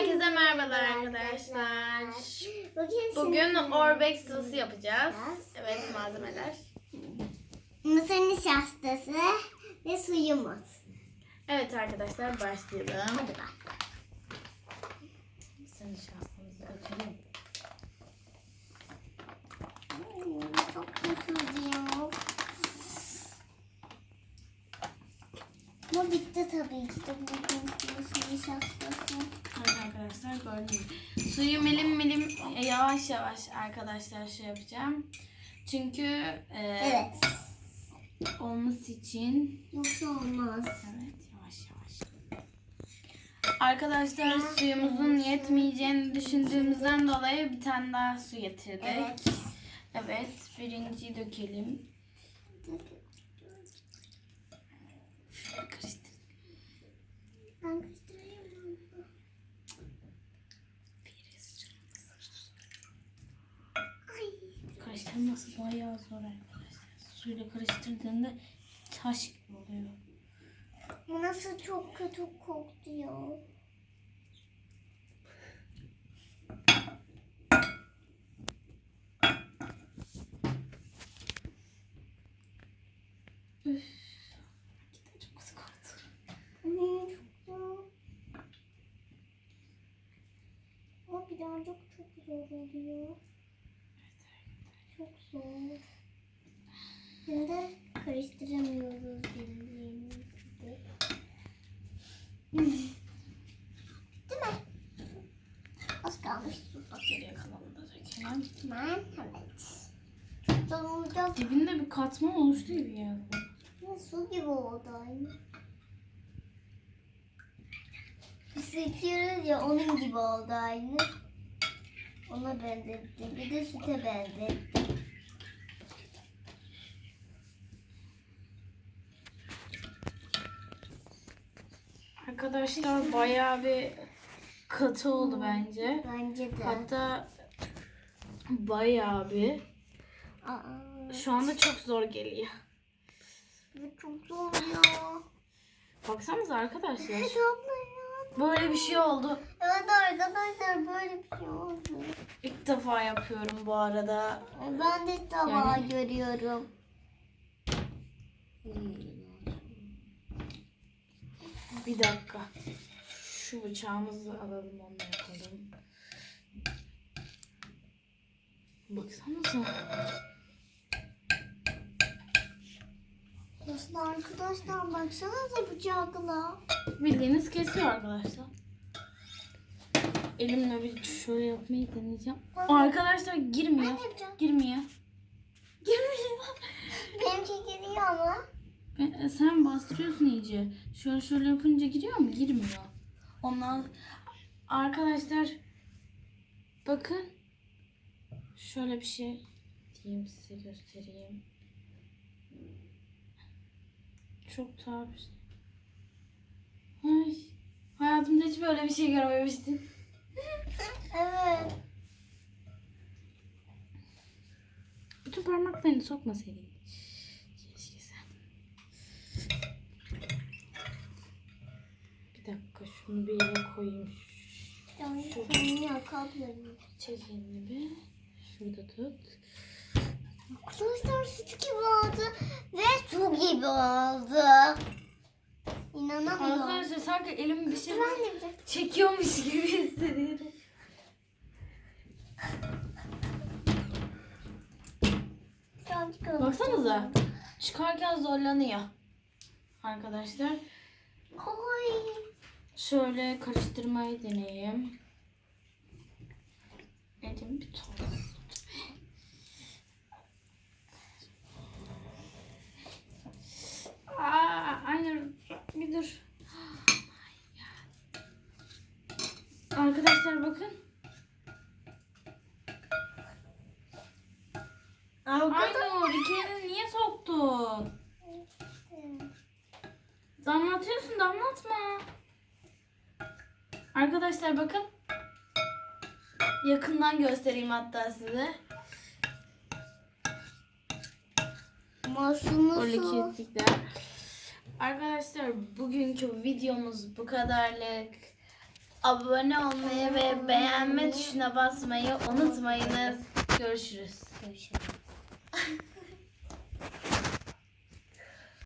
Herkese merhabalar arkadaşlar. Bugün, Bugün Orbex sıvısı yapacağız. Evet malzemeler. Mısır nişastası ve suyumuz. Evet arkadaşlar başlayalım. Hadi bak. Mısır nişastamızı dökelim. Çok kötü diyor. Bu bitti tabii ki de nişastası. Evet gibi. Suyu milim milim e, yavaş yavaş arkadaşlar şey yapacağım. Çünkü e, Evet. olması için Yoksa olmaz. Evet yavaş yavaş. Arkadaşlar suyumuzun yetmeyeceğini düşündüğümüzden dolayı bir tane daha su getirdik. Evet. Evet, birinciyi dökelim. Ben karıştırayım mı? Ay. Karıştırması bayağı zor arkadaşlar. Suyla karıştırdığında taş gibi oluyor. Bu nasıl çok kötü koktu ya. Üf. Çok sık oldu. Hmm, çok. Ama birazcık çok zor oluyor. Çok zor. Hem de karıştıramıyoruz bildiğiniz gibi. Değil mi? Az kalmış su. Geriye kalanını da dökelim. Ben evet. Olacak. Dibinde bir katman oluştu gibi yani. Ya, su gibi oldu aynı. Biz seçiyoruz ya onun gibi oldu aynı. Ona benzettim. Bir de süte benzettim. Arkadaşlar bayağı bir katı oldu bence. Bence de. Hatta bayağı bir. Aa, Şu anda çok zor geliyor. bu çok zor ya. Baksanıza arkadaşlar. Evet abla ya. Böyle bir şey oldu. Evet arkadaşlar böyle bir şey oldu. İlk defa yapıyorum bu arada. Ben de ilk defa Yani- görüyorum. Bir dakika. Şu bıçağımızı alalım onu yapalım. Baksanıza. Nasıl arkadaşlar baksanıza bıçakla. Bildiğiniz kesiyor arkadaşlar. Elimle bir şöyle yapmayı deneyeceğim. Arkadaşlar girmiyor. Yapacağım. Girmiyor. Girmiyor. Benimki geliyor ama. E, Sen bastırıyorsun iyice. Şöyle şöyle yapınca giriyor mu? Girmiyor. Ondan arkadaşlar bakın şöyle bir şey diyeyim size göstereyim. Çok tuhaf bir şey. Ay, hayatımda hiç böyle bir şey görmemiştim. Evet. Bütün parmaklarını sokmasaydın. Keşke sen. Bir dakika şunu bir yere koyayım. Yakaladım. Çek elini bir. Şurada tut. Arkadaşlar süt gibi oldu ve su gibi oldu. İnanamıyorum. Arkadaşlar sanki elim bir şey çekiyormuş gibi hissediyorum. Baksanıza. Çıkarken zorlanıyor. Arkadaşlar. Oy. Şöyle karıştırmayı deneyeyim. Elim bir tuhaf. Aa, aynen. Bir dur. Arkadaşlar bakın. Aynur iki niye soktun? Damlatıyorsun damlatma. Arkadaşlar bakın. Yakından göstereyim hatta size. Masumuz Öyle su. kestikler. Arkadaşlar bugünkü videomuz bu kadarlık. Abone olmayı ve beğenme tuşuna basmayı unutmayınız. Görüşürüz. Görüşürüz.